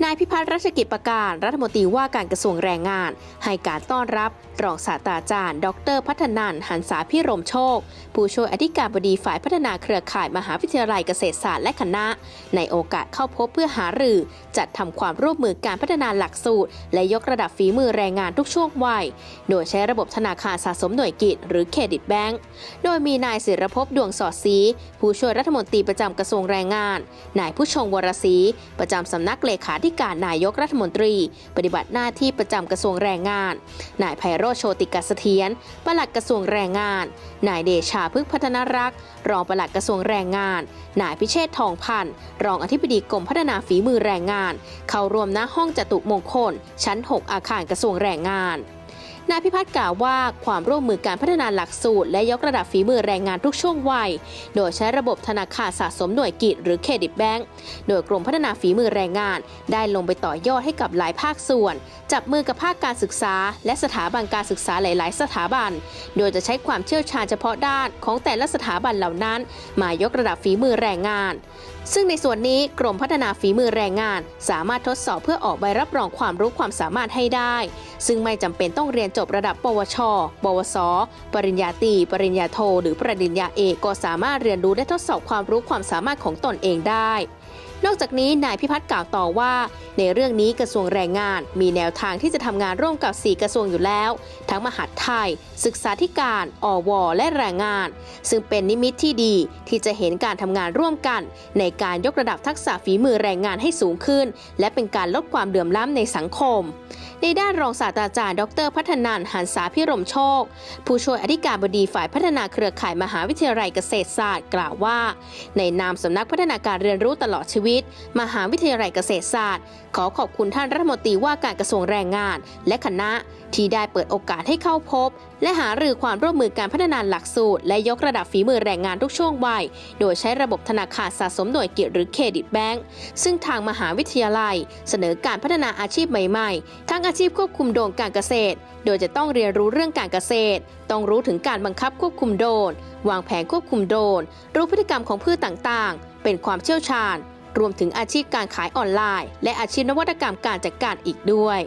นายพิพัฒน์รัชกิจประการ รัฐมนตรีว่าการกระทรวงแรงงาน ให้การต้อนรับ รองศาสตราจารย์ ดร พัฒนันหันษาพิรมโชค ผู้ช่วยอธิการบดีฝ่ายพัฒนาเครือข่ายมหาวิทยาลัยเกษตรศาสตร์และคณะ ในโอกาสเข้าพบเพื่อหารือ จัดทำความร่วมมือการพัฒนาหลักสูตร และยกระดับฝีมือแรงงานทุกช่วงวัย โดยใช้ระบบธนาคารสะสมหน่วยกิจ หรือเครดิตแบงก์โดยมีนายศิรภพดวงสอดศรีผู้ช่วยรัฐมนตรีประจำกระทรวงแรงงาน นายผู้ชงวรศรีประจำสำนักเลขาธิการนายกรัฐมนตรี ปฏิบัติหน้าที่ประจำกระทรวงแรงงาน นายไพโรธโชติกาเสถียรปลัดกระทรวงแรงงาน นายเดชาพึกษพัฒนรักษ์รองปลัดกระทรวงแรงงาน นายพิเชษทองพันธ์รองอธิบดีกรมพัฒนาฝีมือแรงงาน เข้ารวมณห้องจตุมงคล ชั้น 6 อาคารกระทรวงแรงงาน นายพิพัฒน์กล่าวว่าความร่วมมือการพัฒนาหลักสูตร และยกระดับฝีมือแรงงานทุกช่วงวัย โดยใช้ระบบธนาคารสะสมหน่วยกิจหรือเครดิตแบงก์โดยกรมพัฒนาฝีมือแรงงาน ได้ลงไปต่อยอดให้กับหลายภาคส่วน จับมือกับภาคการศึกษา และสถาบันการศึกษาหลาย ๆ สถาบัน โดยจะใช้ความเชี่ยวชาญเฉพาะด้านของแต่ละสถาบันเหล่านั้น มายกระดับฝีมือแรงงานซึ่งในส่วนนี้กรมพัฒนาฝีมือแรงงาน สามารถทดสอบเพื่อออกใบรับรองความรู้ความสามารถให้ได้ ซึ่งไม่จำเป็นต้องเรียนจบระดับ ปวช ปวส ปริญญาตรี ปริญญาโท หรือปริญญาเอกก็สามารถเรียนรู้และทดสอบความรู้ความสามารถของตนเองได้ นอกจากนี้นายพิพัฒน์กล่าวต่อว่า ในเรื่องนี้กระทรวงแรงงาน มีแนวทางที่จะทำงานร่วมกับ 4 กระทรวงอยู่แล้ว ทั้งมหาดไทย ศึกษาธิการ อว และแรงงาน ซึ่งเป็นนิมิตที่ดีที่จะเห็นการทำงานร่วมกัน ในการยกระดับทักษะฝีมือแรงงานให้สูงขึ้น และเป็นการลดความเดือมล้ำในสังคม ในด้านรองศาสตราจารย์ ดร พัฒนันท์หันษาพิรมโชค ผู้ช่วยอธิการบดีฝ่ายพัฒนาเครือข่ายมหาวิทยาลัยเกษตรศาสตร์ กล่าวว่า ในนามสำนักพัฒนาการเรียนรู้ตลอดชีวิตมหาวิทยาลัยเกษตรศาสตร์ ขอขอบคุณท่านรัฐมนตรีว่าการกระทรวงแรงงาน และคณะที่ได้เปิดโอกาสให้เข้าพบ และหารือความร่วมมือการพัฒนาหลักสูตร และยกระดับฝีมือแรงงานทุกช่วงวัย โดยใช้ระบบธนาคารสะสมหน่วยกิจหรือเครดิตแบงก์ซึ่งทางมหาวิทยาลัย เสนอการพัฒนาอาชีพใหม่ๆ ทั้งอาชีพควบคุมโดนการเกษตร โดยจะต้องเรียนรู้เรื่องการเกษตร ต้องรู้ถึงการบังคับควบคุมโดน วางแผนควบคุมโดน รู้พฤติกรรมของพืชต่างๆ เป็นความเชี่ยวชาญ รวมถึงอาชีพการขายออนไลน์ และอาชีพนวัตกรรมการจัดการอีกด้วย